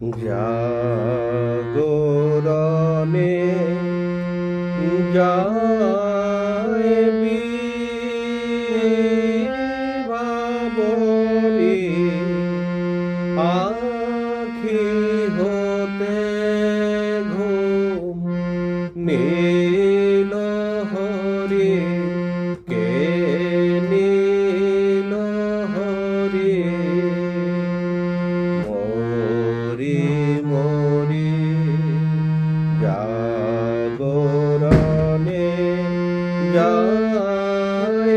জাগরণে যায় ভাবরি আখি হতে ঘুম নীল হরি যাইবি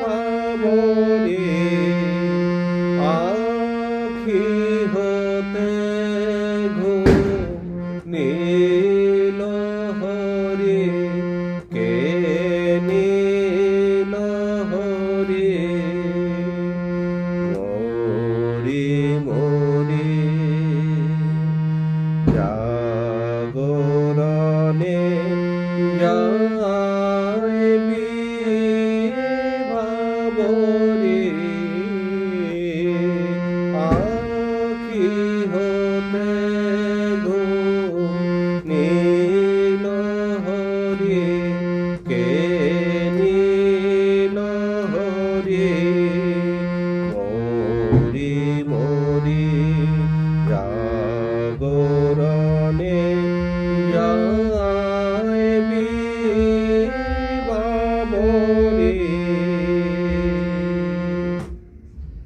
ভাবরে আখি হতে ঘুম নীল হরি কে নীল হরি মরি মরি glory.